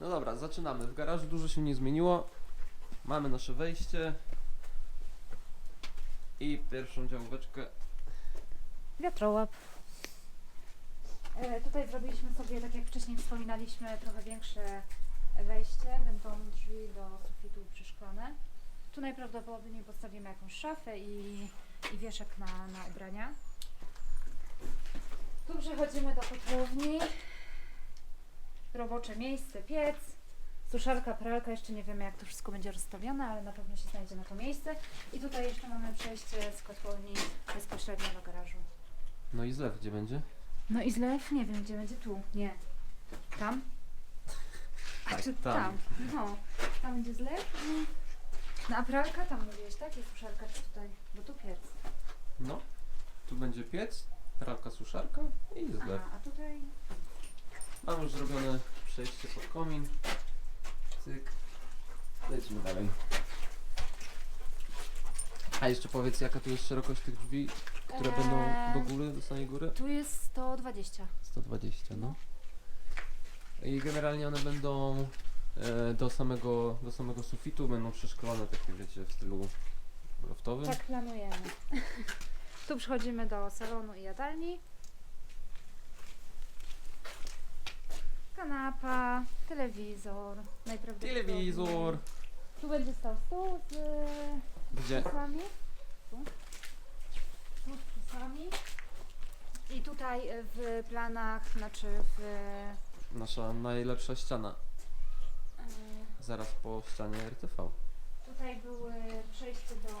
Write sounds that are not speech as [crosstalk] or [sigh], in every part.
No dobra, zaczynamy. W garażu dużo się nie zmieniło. Mamy nasze wejście. I pierwszą działóweczkę. Wiatrołap. E, tutaj zrobiliśmy sobie, tak jak wcześniej wspominaliśmy, trochę większe wejście. Będą drzwi do sufitu przyszklone. Tu najprawdopodobniej postawimy jakąś szafę i, i wieszak na, na ubrania. Tu przechodzimy do kotłowni. Robocze miejsce, piec. Suszarka, pralka, jeszcze nie wiemy jak to wszystko będzie rozstawione, ale na pewno się znajdzie na to miejsce. I tutaj jeszcze mamy przejście z kotłowni bezpośrednio do garażu. No i zlew gdzie będzie? No i zlew, nie wiem gdzie będzie tu. Nie. Tam? [laughs] A Tak, czy tam. tam? No. Tam będzie zlew i... No a pralka tam mówiłeś, tak? Jest suszarka czy tutaj? Bo tu piec. No. Tu będzie piec, pralka, suszarka i zlew. Aha, a tutaj... Mam już zrobione przejście pod komin. Cyk. Lecimy dalej. A jeszcze powiedz jaka tu jest szerokość tych drzwi, które będą do Eee, góry, do samej góry? Tu jest 120. 120, no. I generalnie one będą e, do, samego, do samego sufitu, będą przeszklone, takie wiecie, w stylu loftowym. Tak planujemy. [laughs] tu przechodzimy do salonu i jadalni. Kanapa, telewizor, najprawdopodobniej. Telewizor. Tu będzie stał stół z Gdzie? krzesłami. Tu. Tu z krzesłami. I tutaj e, w planach, znaczy w... Nasza najlepsza ściana. e, Zaraz po ścianie RTV. Tutaj były przejście do,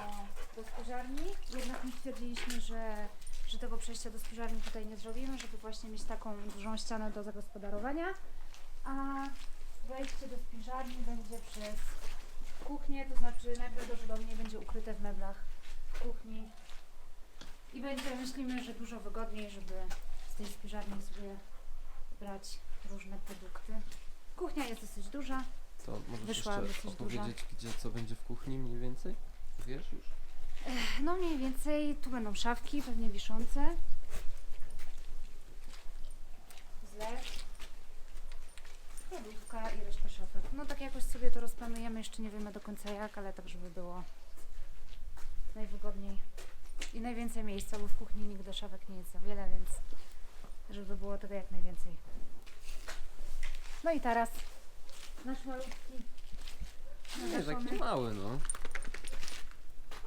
do spiżarni, jednak my stwierdziliśmy, że, że tego przejścia do spiżarni tutaj nie zrobimy, żeby właśnie mieć taką dużą ścianę do zagospodarowania. A wejście do spiżarni będzie przez kuchnię, to znaczy najprawdopodobniej będzie ukryte w meblach kuchni. I będzie, myślimy, że dużo wygodniej, żeby z tej spiżarni sobie brać różne produkty. Kuchnia jest dosyć duża. To możesz Wyszła jeszcze dosyć opowiedzieć, gdzie co będzie w kuchni mniej więcej? Wiesz już? No mniej więcej tu będą szafki, pewnie wiszące. Zlew. Lodówka i reszta szafek. No tak jakoś sobie to rozplanujemy, jeszcze nie wiemy do końca jak, ale tak żeby było najwygodniej i najwięcej miejsca, bo w kuchni nigdy szafek nie jest za wiele, więc żeby było tego jak najwięcej. No i teraz nasz malutki Nie, taki mały no.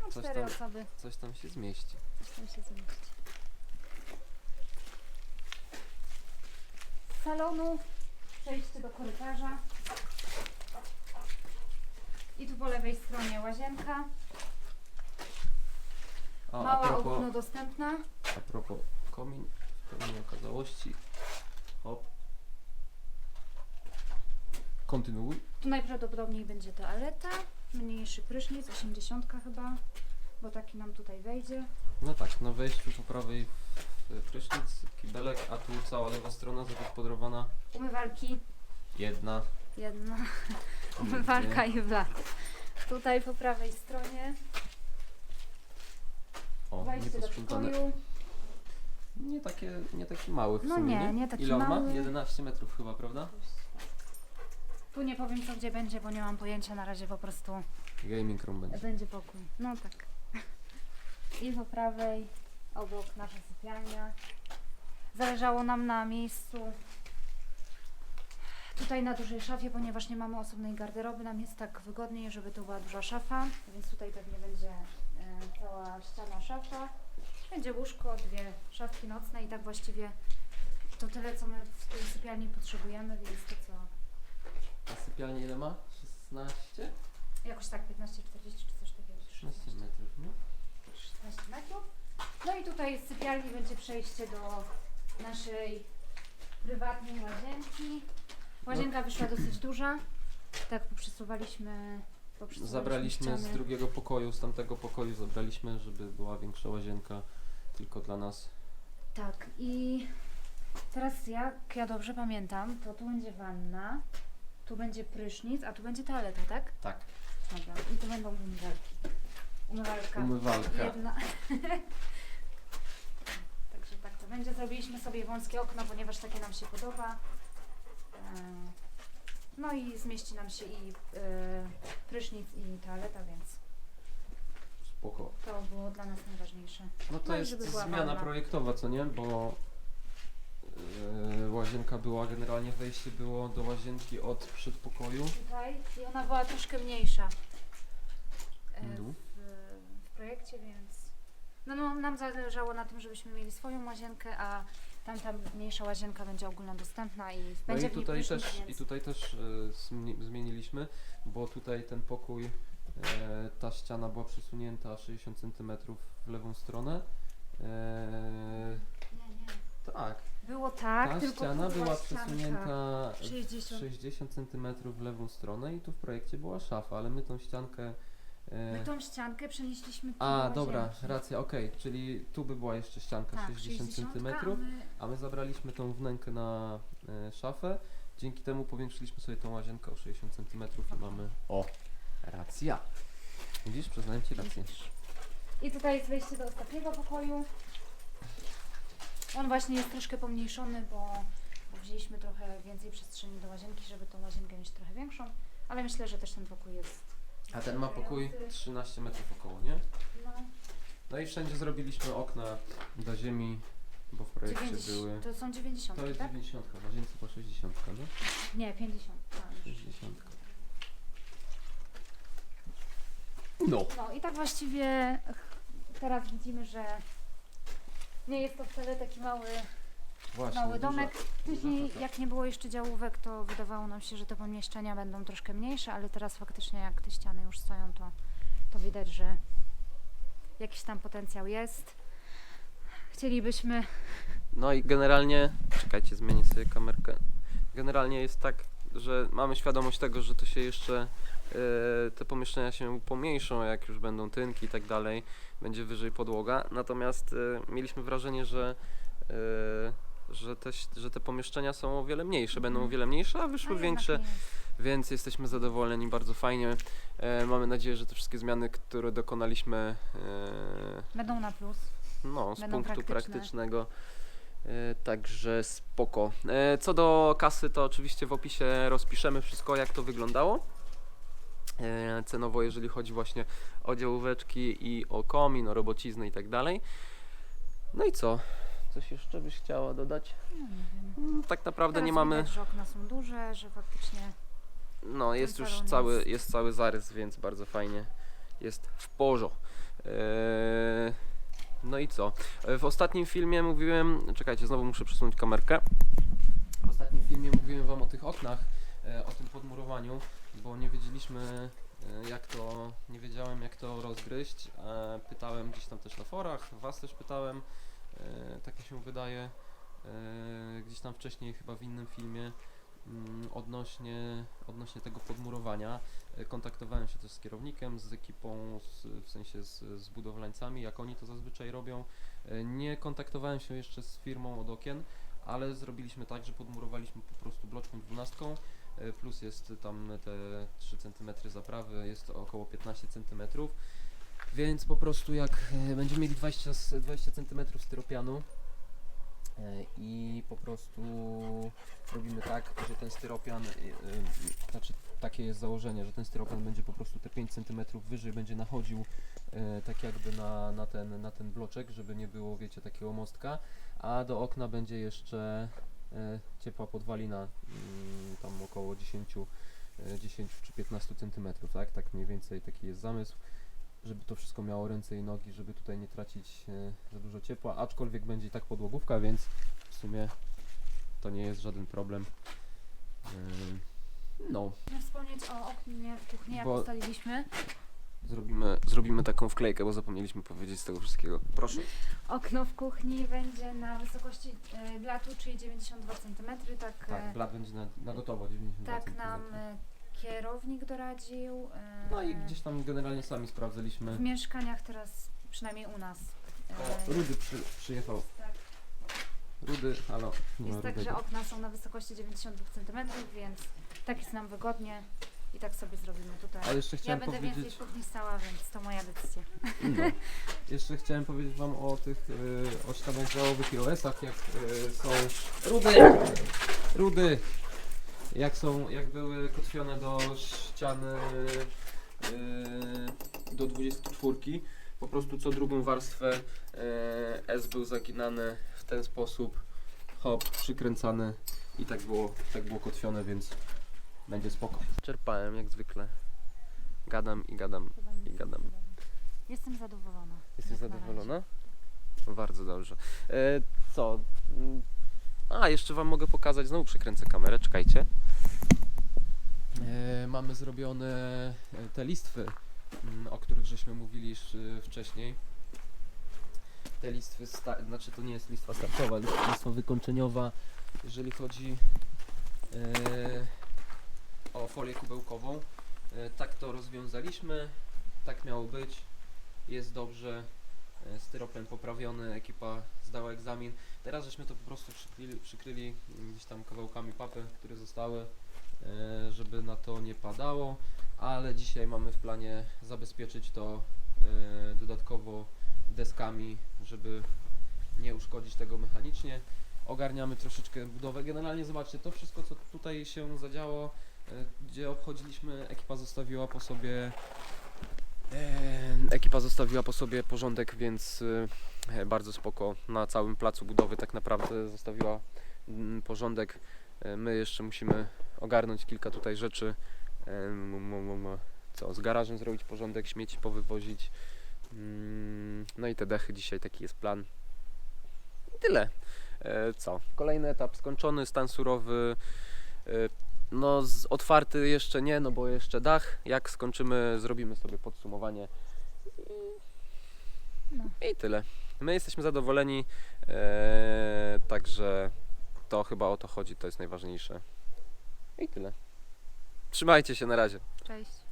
No, coś cztery tam. osoby. Coś tam się zmieści. Coś tam się zmieści. Z salonu przejście do korytarza. I tu po lewej stronie łazienka. O, a Mała propos, ogólnodostępna. a propos komin, w pełni okazałości. Hop. Kontynuuj. Tu najprawdopodobniej będzie toaleta. Mniejszy prysznic, 80 chyba. Bo taki nam tutaj wejdzie. No tak, na wejściu po prawej w prysznic, kibelek, a tu cała lewa strona zagospodarowana. Umywalki. Jedna. Jedna. [laughs] Umywalka i blat. Tutaj po prawej stronie. O, Wejście do nieposprzątane. pokoju. Nie takie, nie taki mały w No sumie, nie, nie taki Ile on ma? mały. 11 metrów chyba, prawda? Tu nie powiem co gdzie będzie, bo nie mam pojęcia na razie po prostu Gaming room będzie. będzie pokój. No tak. I po prawej obok nasza sypialnia. Zależało nam na miejscu tutaj na dużej szafie, ponieważ nie mamy osobnej garderoby. Nam jest tak wygodniej, żeby to była duża szafa, więc tutaj pewnie będzie e, cała ściana szafa. Będzie łóżko, dwie szafki nocne i tak właściwie to tyle, co my w tej sypialni potrzebujemy, więc to co A sypialnia ile ma? 16? Jakoś tak 15, 40 czy coś takiego. 16 metrów, no. 16 metrów. No i tutaj z sypialni będzie przejście do naszej prywatnej łazienki. Łazienka wyszła dosyć duża. Tak poprzesuwaliśmy, poprzesuwaliśmy Zabraliśmy z ściany. drugiego pokoju, z tamtego pokoju zabraliśmy, żeby była większa łazienka tylko dla nas. Tak i teraz jak ja dobrze pamiętam, to tu będzie wanna, tu będzie prysznic, a tu będzie toaleta, tak? Tak. Dobra. I tu będą umywalki. Umywalka. Umywalka. Jedna. [laughs] Także tak to będzie. Zrobiliśmy sobie wąskie okno, ponieważ takie nam się podoba. Eee, No i zmieści nam się i e, prysznic i toaleta, więc Spoko. to było dla nas najważniejsze. No to No i jest żeby była zmiana wolna. projektowa, co nie? Bo łazienka była, generalnie wejście było do łazienki od przedpokoju. Tutaj i ona była troszkę mniejsza e, w, w projekcie, więc no, no, nam zależało na tym, żebyśmy mieli swoją łazienkę, a tamta mniejsza łazienka będzie ogólnodostępna i No będzie i w niej tutaj prysznic, też, więc... i tutaj też zmieni- zmieniliśmy, bo tutaj ten pokój, e, ta ściana była przesunięta 60 cm w lewą stronę. E, Nie, nie. tak, Było tak, ta tylko ściana tu była ścianka przesunięta 60. 60 cm w lewą stronę i tu w projekcie była szafa, ale my tą ściankę. e, My tą ściankę przenieśliśmy tu A, do dobra, łazienki. racja, okej, czyli tu by była jeszcze ścianka Tak, 60 cm, a my- a my zabraliśmy tą wnękę na e, szafę. Dzięki temu powiększyliśmy sobie tą łazienkę o 60 cm i mamy. O, racja. Widzisz, przyznaję ci rację. I tutaj jest wejście do ostatniego pokoju. On właśnie jest troszkę pomniejszony, bo, bo wzięliśmy trochę więcej przestrzeni do łazienki, żeby tą łazienkę mieć trochę większą, ale myślę, że też ten pokój jest. A ten ma pokój wystarczający. 13 metrów około, nie? No, No i wszędzie zrobiliśmy okna do ziemi, bo w projekcie 90, były. to są 90, To jest tak? 90, w łazience po 60, no? Nie, 50. A, już. 60. No. No i tak właściwie teraz widzimy, że nie jest to wcale taki mały Właśnie. mały duża- domek. duża Później, chata. jak nie było jeszcze działówek, to wydawało nam się, że te pomieszczenia będą troszkę mniejsze, ale teraz faktycznie, jak te ściany już stoją, to, to widać, że jakiś tam potencjał jest. Chcielibyśmy. No i generalnie, czekajcie, zmienię sobie kamerkę. Generalnie jest tak, że mamy świadomość tego, że to się jeszcze te pomieszczenia się pomniejszą, jak już będą tynki i tak dalej, będzie wyżej podłoga. Natomiast e, mieliśmy wrażenie, że e, że te, że te pomieszczenia są o wiele mniejsze, będą o Mhm. wiele mniejsze, a wyszły większe, więc jesteśmy zadowoleni, bardzo fajnie. E, mamy nadzieję, że te wszystkie zmiany, które dokonaliśmy, e, Będą na plus. no, z Będą punktu praktyczne. praktycznego. E, także spoko. E, co do kasy, to oczywiście w opisie rozpiszemy wszystko, jak to wyglądało. E, cenowo, jeżeli chodzi właśnie o działóweczki i o komin, o robociznę i tak dalej. No i co? Coś jeszcze byś chciała dodać? No, nie wiem. Mm, Tak naprawdę Teraz nie mamy. Widać, że okna są duże, że faktycznie. No, jest już cały, jest- jest cały zarys, więc bardzo fajnie. Jest w porządku. Eee, no i co? E, W ostatnim filmie mówiłem. Czekajcie, znowu muszę przesunąć kamerkę. W ostatnim filmie mówiłem Wam o tych oknach, o tym podmurowaniu, bo nie wiedzieliśmy e, jak to, nie wiedziałem jak to rozgryźć. E, Pytałem gdzieś tam też na forach, Was też pytałem, e, tak mi się wydaje. E, Gdzieś tam wcześniej, chyba w innym filmie, mm, odnośnie, odnośnie tego podmurowania. E, Kontaktowałem się też z kierownikiem, z ekipą, z, w sensie z, z budowlańcami, jak oni to zazwyczaj robią. E, Nie kontaktowałem się jeszcze z firmą od okien, ale zrobiliśmy tak, że podmurowaliśmy po prostu bloczką 12, e, plus jest tam te 3 cm zaprawy, jest to około 15 cm. Więc po prostu jak e, będziemy mieli 20, s- 20 cm styropianu e, i po prostu robimy tak, że ten styropian, znaczy takie jest założenie, że ten styropian będzie po prostu te 5 cm wyżej, będzie nachodził e, tak jakby na, na, ten, na ten bloczek, żeby nie było, wiecie, takiego mostka, a do okna będzie jeszcze e, ciepła podwalina, mm, tam około 10, e, 10 czy 15 cm, tak? Tak mniej więcej taki jest zamysł żeby to wszystko miało ręce i nogi, żeby tutaj nie tracić e, za dużo ciepła, aczkolwiek będzie i tak podłogówka, więc w sumie to nie jest żaden problem. No, Musimy wspomnieć o oknie w kuchni, jak Bo- ustaliliśmy. Zrobimy, zrobimy taką wklejkę, bo zapomnieliśmy powiedzieć z tego wszystkiego. Proszę. Okno w kuchni będzie na wysokości e, blatu, czyli 92 cm. Tak, Tak, e, blat będzie na, na gotowo 92 tak cm. nam e, kierownik doradził. e, No i gdzieś tam generalnie sami sprawdzaliśmy. W mieszkaniach teraz, przynajmniej u nas. e, O, Rudy przy, przyjechał. tak, Rudy, halo. Nie ma jest tak, że Rudego. okna są na wysokości 92 cm, więc tak jest nam wygodnie i tak sobie zrobimy tutaj. A jeszcze Ja chciałem będę więcej powiedzieć... w kuchni stała, więc to moja decyzja. No. Jeszcze chciałem powiedzieć Wam o tych y, o ścianach działowych i OS-ach, jak y, są rudy, rudy. jak są, jak były kotwione do ściany yy, do 24, po prostu co drugą warstwę yy, S był zaginany w ten sposób, hop, przykręcany i tak było, tak było kotwione, więc będzie spoko. Czerpałem jak zwykle. Gadam i gadam. I gadam. Jestem zadowolona. Jesteś Jak na razie. zadowolona? Bardzo dobrze. E, co? Mm, A, jeszcze Wam mogę pokazać, znowu przykręcę kamerę, czekajcie. E, mamy zrobione e, te listwy, mm, o których żeśmy mówili już e, wcześniej. Te listwy, sta- znaczy to nie jest listwa startowa, list- listwa wykończeniowa, jeżeli chodzi e, o folię kubełkową. E, tak to rozwiązaliśmy, tak miało być, jest dobrze. E, Styropian poprawiony, ekipa zdała egzamin. Teraz żeśmy to po prostu przykryli, przykryli gdzieś tam kawałkami papy, które zostały, e, żeby na to nie padało, ale dzisiaj mamy w planie zabezpieczyć to dodatkowo deskami, żeby nie uszkodzić tego mechanicznie. Ogarniamy troszeczkę budowę. Generalnie zobaczcie, to wszystko co tutaj się zadziało, gdzie obchodziliśmy, ekipa zostawiła po sobie E, Ekipa zostawiła po sobie porządek, więc e, bardzo spoko. Na całym placu budowy tak naprawdę zostawiła mm, porządek. E, My jeszcze musimy ogarnąć kilka tutaj rzeczy. E, Co, z garażem zrobić porządek, śmieci powywozić. Mm, No i te dechy, dzisiaj taki jest plan. Tyle. E, Co? Kolejny etap skończony, stan surowy. No, z, otwarty jeszcze nie, no bo jeszcze dach. Jak skończymy, zrobimy sobie podsumowanie. No. I tyle. My jesteśmy zadowoleni, e, także to chyba o to chodzi, to jest najważniejsze. I tyle. Trzymajcie się na razie. Cześć.